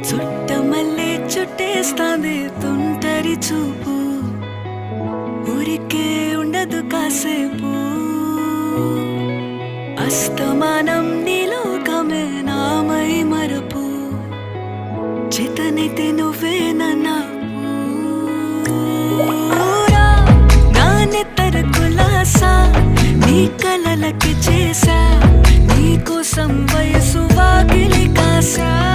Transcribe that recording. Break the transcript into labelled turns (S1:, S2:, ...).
S1: చుట్ట మళ్ళీ చుట్టేస్తాంది తుంటరి చూపు. ఊరికే ఉండదు కాసేపు. అస్తమానం నీలోకమే నామై మరపు. చేతనైతే నువ్వే నన్నా నీ కలలకి చేసా నీ కోసం వయసు వాకిలి కాసా.